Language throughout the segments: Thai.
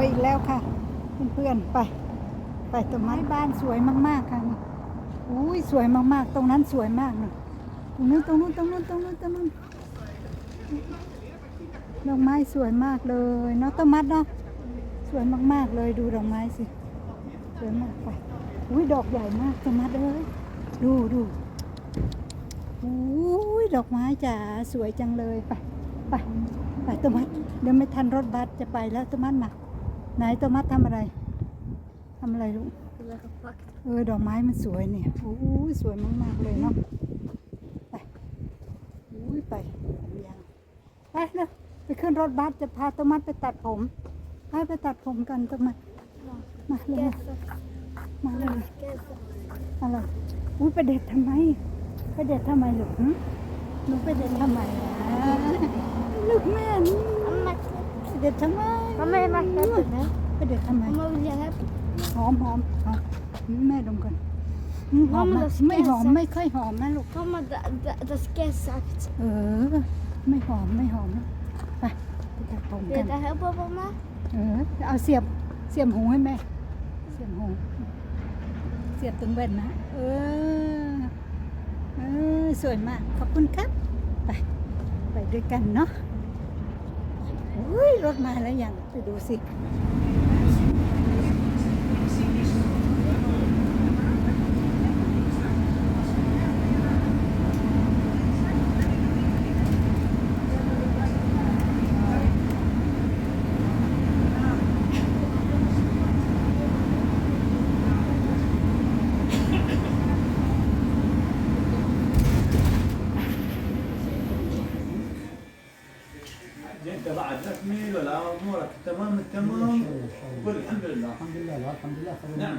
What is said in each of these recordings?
วยอีกแล้วค่ะ เพื่อนๆไป ไปต้นไม้บ้านสวยมากๆค่ะนี่อุ้ยสวยมากๆ ตรงนั้นสวยมากนะตรงนู้นตรงนู้นตรงนู้นตรงนู้นตรงนู้นดอกไม้สวยมากเลยเนาะต้นมัดเนาะสวยมากๆเลยดูดอกไม้สิสวยมากไปอุ้ยดอกใหญ่มากต้นมัดเอ้ยดูดูอุ้ยดอกไม้จ๋าสวยจังเลยไปไปไปต้นมัดเดี๋ยวไม่ทันรถบัสจะไปแล้วต้นมัดมา ไหนต้นมัดทำอะไรทำอะไรลูกเออดอกไม้มันสวยเนี่ยโอ้ยสวยมากๆเลยเนาะไปอุ้ยไปยาวไปเร็วไปขึ้นรถบัสจะพาตมัดไปตัดผมไปไปตัดผมกันตมัดมาเลยมาเลยอะไรอุ้ยไปเด็ดทำไมไปเด็ดทำไมลูกหนูไปเด็ดทำไมล่ะลูกแม่ไปเด็ดทำไม Mamma är mackat nu. ไปเด็ดทำไม Mamma vill jag här. หอมหอมหอมแม่ดมกันอืมหอม Mamma, นะ då ska ไม่ jag หอม sätta- ไม่ค่อยหอมนะลูก Mamma, det, det, det ska jag sagt. เออ ไม่หอมไม่หอมนะไปไปตัดผมกั Det น är det här på mamma. เออเอาเสียบเสียบหูให้แม่ เสียบหูเสียบตรงแว่นนะเออเออสวยมากขอบคุณครับ ไปไปด้วยกันเนาะ เฮ้ยรถมาแล้วยังไปดูสิ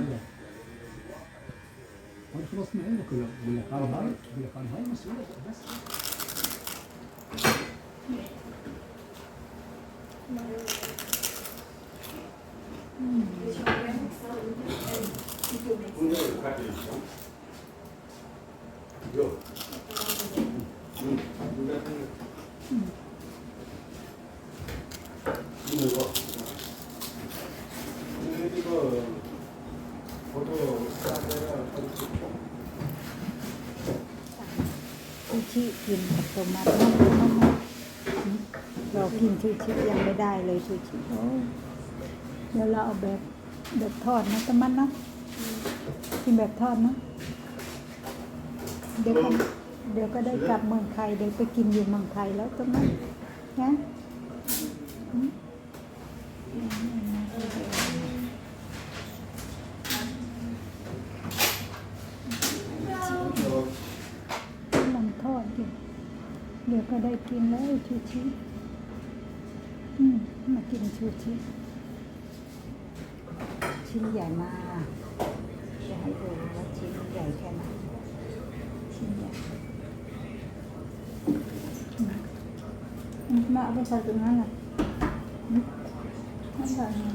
وانا خلاص من عندك ولا بقول لك انا هاي بقول لك انا هاي مسؤولة بسชู ชิกินกับโทมัสเรากินชูชิยังไม่ได้เลยชูชิเดี๋ยวเราเอาแบบแบบทอดนะตะมันเนาะกินแบบทอดเนาะเดี๋ยวก็เดี๋ยวก็ได้กลับเมืองไทยเดี๋ยวไปกินอยู่เมืองไทยแล้วตะมันนะอืมมันทอดอยู่ เดี๋ยวก็ได้กินแล้วชูชิอืมมากินชูชิชิ้นใหญ่มากจะให้ดูว่าชิ้นใหญ่แค่ไหนชิ้นใหญ่อืมอืมมาเอาไปใส่ตรงนั้นน่ะอืมไม่ใส่นะ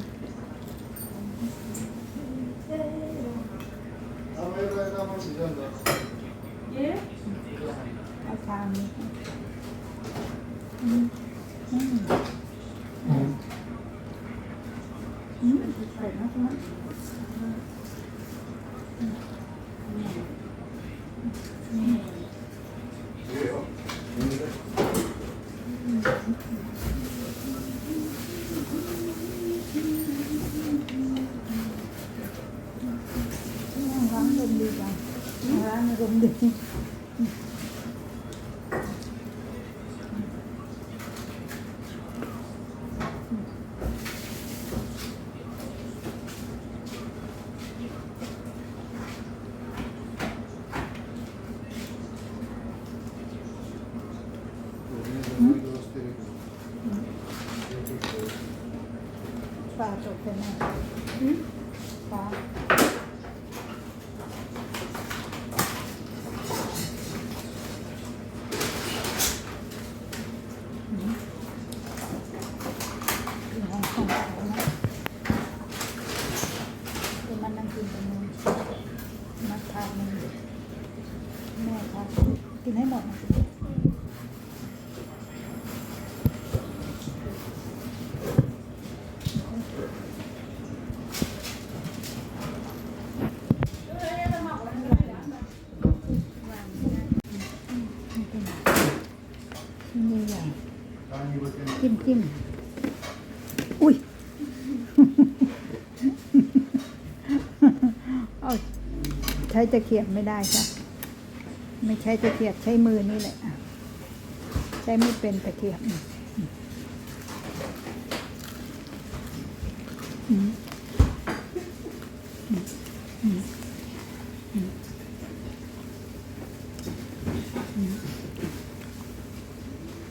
เอาชามนี้อืมอืมอืมเผ็ดนะใช่ไหมร้านลมดีจังร้านลมดี ปลาตกเป็นไงปลากินของของเขานะเดี๋ยวมันนั่งกินตรงนู้นนัดทานมั นี่อย่างจิ้มจิ้มอุ้ยเอาใช้ตะเขียบไม่ได้ค่ะไม่ใช้ตะเขียบใช้มือนี่แหละใช้ไม่เป็นตะเขียบอืม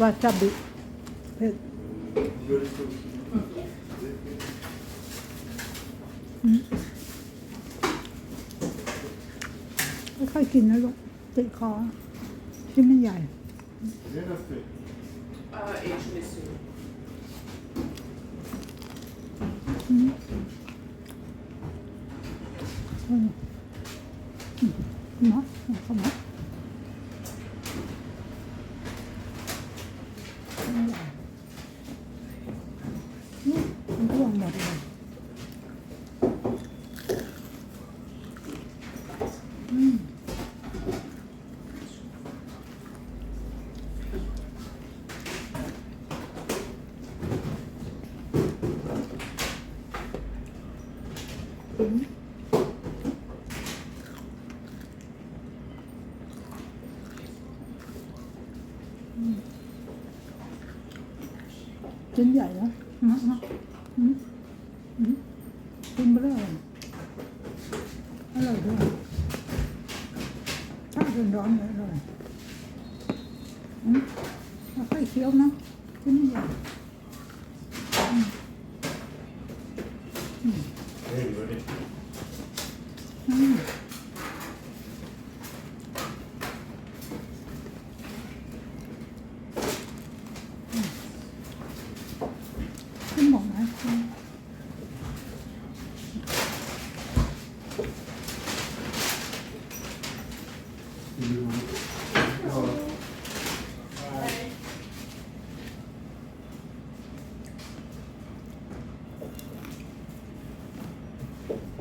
วาซาบิเผ็ดอืมไม่ค่อยกินนะลูกติดคอชิ้นมันใหญ่ Uh, ngọt đi này uhm. Uhm. Uhm. Chính vậy đó. Nó, nó. Ừ. กินไปเลยอร่อยด้วยถ้าเป็นร้อนเลยอร่อยอืมแล้วค่อยเคี้ยวนะชิ้นใหญ่อืม